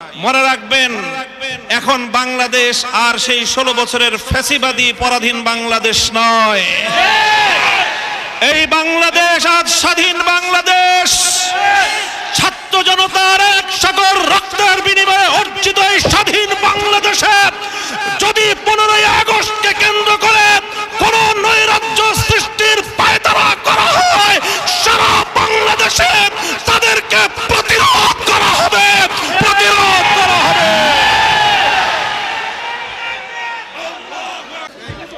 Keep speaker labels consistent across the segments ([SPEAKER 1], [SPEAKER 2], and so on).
[SPEAKER 1] মনে রাখবেন, এখন বাংলাদেশ আর সেই ষোলো বছরের ফ্যাসিবাদী পরাধীন বাংলাদেশ নয়। এই বাংলাদেশ আজ স্বাধীন বাংলাদেশ। ছাত্র জনতার এক সকল রক্তের বিনিময়ে অর্জিত এই স্বাধীন বাংলাদেশের যদি পনেরোই আগস্টকে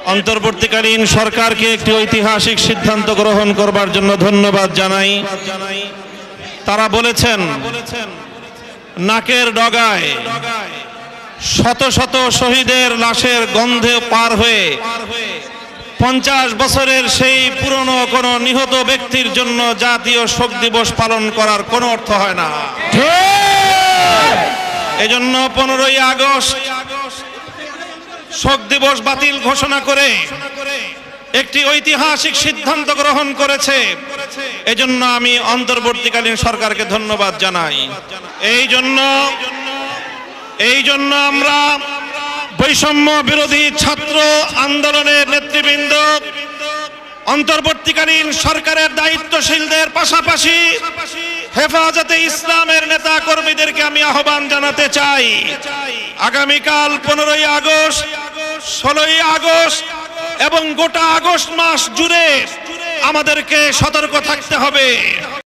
[SPEAKER 1] অন্তর্বর্তীকালীন সরকারকে একটি ঐতিহাসিক সিদ্ধান্ত গ্রহণ করবার জন্য ধন্যবাদ জানাই। তারা বলেছেন নাকের ডগায় শত শত শহীদের লাশের গন্ধে পার হয়ে পঞ্চাশ বছরের সেই পুরনো কোন নিহত ব্যক্তির জন্য জাতীয় শোক দিবস পালন করার কোনো অর্থ হয় না। এজন্য পনেরোই আগস্ট শোক দিবস বাতিল ঘোষণা করে একটি ঐতিহাসিক সিদ্ধান্ত গ্রহণ করেছে। এজন্য আমি অন্তর্বর্তীকালীন সরকারকে ধন্যবাদ জানাই। এই জন্য এই জন্য আমরা বৈষম্য বিরোধী ছাত্র আন্দোলনের নেতৃবৃন্দ, অন্তর্বর্তীকালীন সরকারের দায়িত্বশীলদের পাশাপাশি হেফাজতে ইসলামের নেতা কর্মীদেরকে আমি আহ্বান জানাতে চাই। আগামীকাল পনেরোই আগস্ট ষোলোই আগস্ট এবং গোটা আগস্ট মাস জুড়ে আমাদেরকে সতর্ক থাকতে হবে।